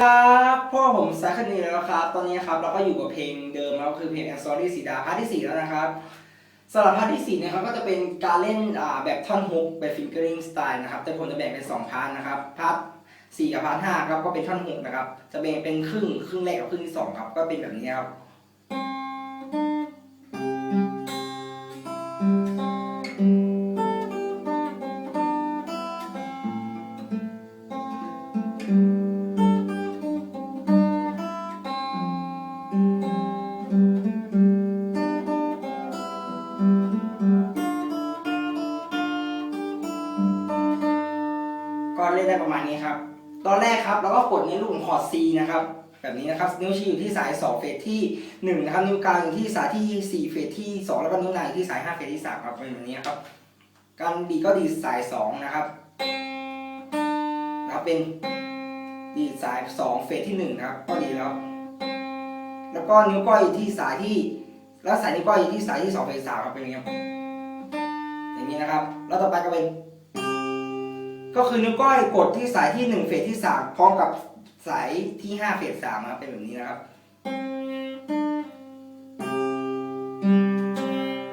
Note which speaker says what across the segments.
Speaker 1: ครับพ่อผมสายคดีแล้วนะครับ ตอนนี้ครับเราก็อยู่กับเพลงเดิมแล้วคือเพลง a n s o r y สีดาพาร์ทที่ 4 แล้วนะครับสำหรับพาร์ทที่4นะครับก็จะเป็นการเล่นแบบท่อนฮุกแบบฟิงเกอร์ริงสไตล์นะครับแต่ผมจะแบ่งเป็น 2 พาร์ทนะครับพาร์ท4กับพาร์ท5ครับก็เป็นท่อนฮุกนะครับ จะแบ่งเป็นครึ่งครึ่งแรกกับครึ่งที่2ครับก็เป็นแบบนี้ครับ เล่นได้ประมาณนี้ครับ ตอนแรกครับเราก็กดในรูปของคอร์ด C นะครับแบบนี้นะครับนิ้วชี้อยู่ที่สาย 2 เฟสที่1นะครับนิ้วกลางอยู่ที่สายที่ 4 เฟสที่ 2 แล้วก็นิ้วนางอยู่ที่สาย 5 เฟสที่ 3 ครับเป็นแบบนี้ครับ การดีก็ดีสาย 2 นะครับนะครับเป็นดีสาย 2 เฟสที่1นะครับก็ดีแล้ว แล้วก็นิ้วก้อยอยู่ที่สายที่ แล้วสายนิ้วก้อยอยู่ที่สายที่ 2 เฟส3ครับเป็นอย่างนี้อย่างนี้นะครับ แล้วต่อไปก็เป็น ก็คือนิ้วก้อยกดที่สายที่ 1 เฟสที่ 3 พร้อมกับสายที่ 5 เฟส3นะครับเป็นแบบนี้นะครับ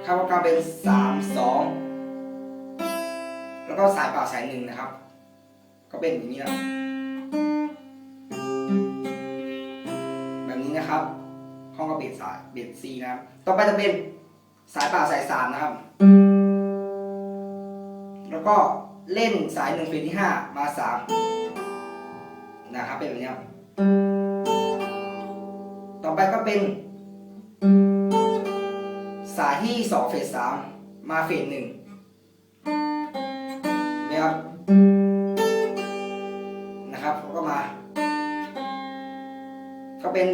Speaker 1: ครับก็เป็น 3 2 แล้วก็สายเปล่าสายหนึ่งนะครับ ก็เป็นอย่างนี้นะครับแบบนี้นะครับห้องกับเบสสายเบสซีนะครับ ต่อไปจะเป็นสายเปล่าสายสามนะครับ แล้วก็ เล่นสายหนึ่งเฟสที่ห้ามาสามนะครับเป็นแบบนี้ครับต่อไปก็เป็น สายที่สองเฟสสามมาเฟสหนึ่งนะครับนะครับก็มา ก็เป็น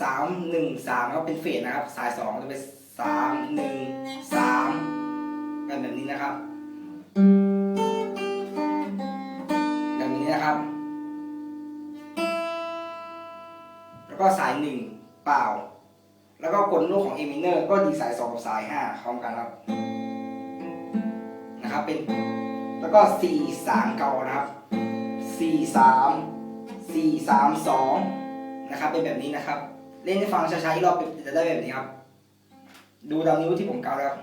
Speaker 1: สามหนึ่งสามก็เป็นเฟสนะครับ สายสองจะเป็นสามหนึ่งสามเป็นแบบนี้นะครับ แล้วก็สายหนึ่งเปล่า แล้วก็กดลูกของเอมิเนอร์ก็ดีสายสองกับสายห้าพร้อมกันครับนะครับเป็นแล้วก็สี่สามเก่านะครับสี่สามสี่สามสองนะครับเป็นแบบนี้นะครับ เล่นให้ฟังช้าๆอีกรอบจะได้แบบนี้ครับ ดูดาวนิ้วที่ผมเกาแล้ว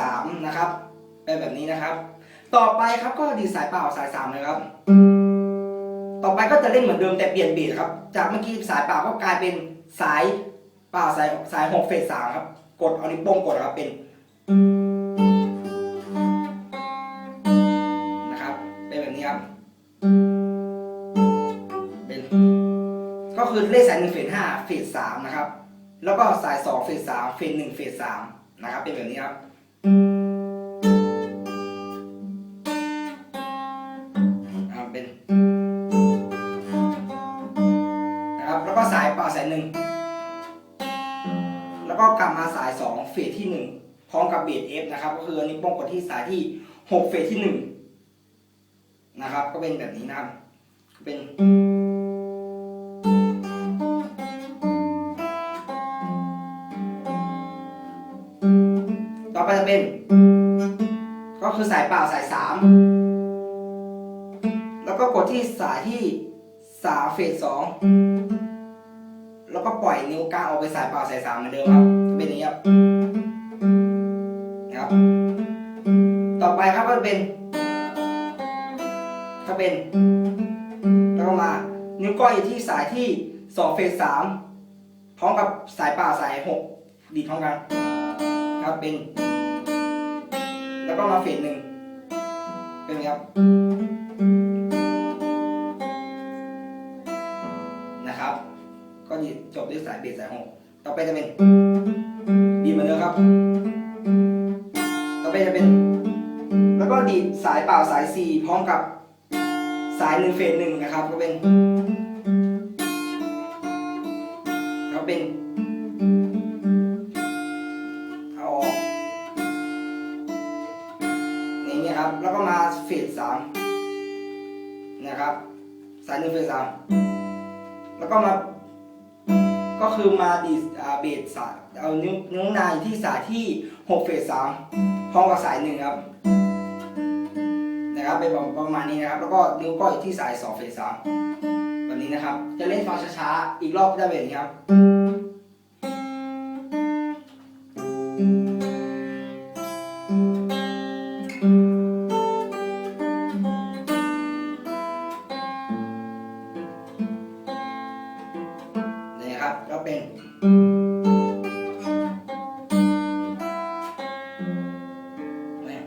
Speaker 1: 3นะครับเป็นแบบนี้นะครับ ต่อไปครับก็ดีสายเปล่าสาย3เลยครับ ต่อไปก็จะเล่นเหมือนเดิมแต่เปลี่ยนบีทครับ จากเมื่อกี้สายเปล่าก็กลายเป็นสายเปล่าสายสายหกเฟสสามครับ กดเอานิ้วโป้งกดครับเป็นนะครับเป็นแบบนี้ครับเป็นก็คือเล่นสายหนึ่งเฟสห้าเฟสสามนะครับ แล้วก็สายสองเฟสสามเฟสหนึ่งเฟสสามนะครับ เป็นแบบนี้ครับ เป็นนะครับแล้วก็สายเป่าสายหนึ่งแล้วก็กลับมาสายสองเฟสที่หนึ่งพร้อมกับเบสเอฟนะครับ ก็คืออันนี้ป้องกดที่สายที่หกเฟสที่หนึ่งนะครับ ก็เป็นแบบนี้นะครับเป็น ต่อไปจะเป็นก็คือสายเปล่าสายสามแล้วก็กดที่สายที่สามเฟสสองแล้วก็ปล่อยนิ้วกลางออกไปสายเปล่าสายสามเหมือนเดิมครับเป็นอย่างนี้ครับนะครับ ต่อไปครับก็เป็นก็เป็น แล้วก็มา นิ้วก้อยอยู่ที่สายที่สองเฟสสามพร้อมกับสายเปล่าสายหกดีดพร้อมกันครับเป็น แล้วก็มาเฟสหนึ่งเป็นไงครับนะครับ ก็ดีจบด้วยสายเบสสายหกต่อไปจะเป็นดีเหมือนเดิมครับ ต่อไปจะเป็น แล้วก็ดีดสายเปล่าสายสี่พร้อมกับสายหนึ่งเฟสหนึ่งนะครับ ก็เป็น ครับ แล้วก็มาเฟสสามนะครับสายหนึ่งเฟสสามแล้วก็มาก็คือมาดีอาเบสสายเอานิ้วนิ้วนางอยู่ที่สายที่หกเฟสสามพร้อมกับสายหนึ่งครับนะครับเป็นประมาณนี้นะครับ แล้วก็นิ้วก้อยที่สายสองเฟสสามแบบนี้นะครับ จะเล่นฟังช้าๆอีกรอบได้แบบนี้ครับ นี่ครับก็เป็นนี่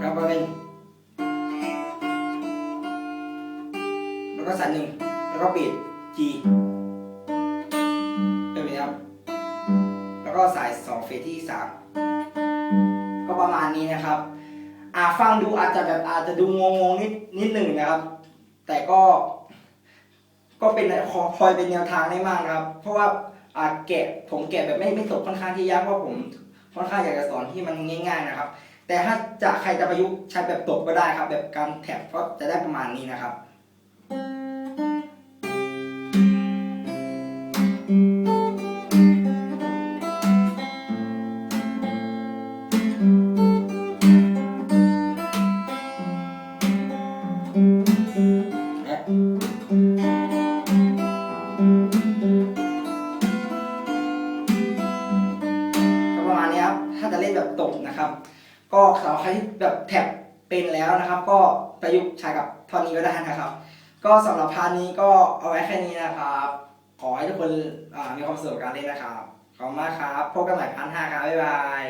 Speaker 1: ครับก็เป็นแล้วก็สายหนึ่งแล้วก็ปิด ก็สายสองเฟสที่สามก็ประมาณนี้นะครับอ่าฟังดูอาจจะแบบอาจจะดูงงๆนิดนิดหนึ่งนะครับ แต่ก็ ก็เป็นคอคอยเป็นแนวทางได้มากครับ เพราะว่าอ่าแกะผมแกะแบบไม่ไม่ตกค่อนข้างที่ยากเพราะผมค่อนข้างอยากจะสอนที่มันง่าย ๆนะครับ แต่ถ้าจะใครจะประยุกต์ใช้แบบตกก็ได้ครับ แบบการแท็บก็จะได้ประมาณนี้นะครับ ใครที่แบบแท็บเป็นแล้วนะครับ ก็ประยุกต์ใช้กับท่อนนี้ก็ได้นะครับ ก็สำหรับพาร์ทนี้ก็เอาไว้แค่นี้นะครับ ขอให้ทุกคนมีความสุขกับการเล่นนะครับขอบคุณมากครับพบกันใหม่พาร์ทห้าครับบ๊ายบาย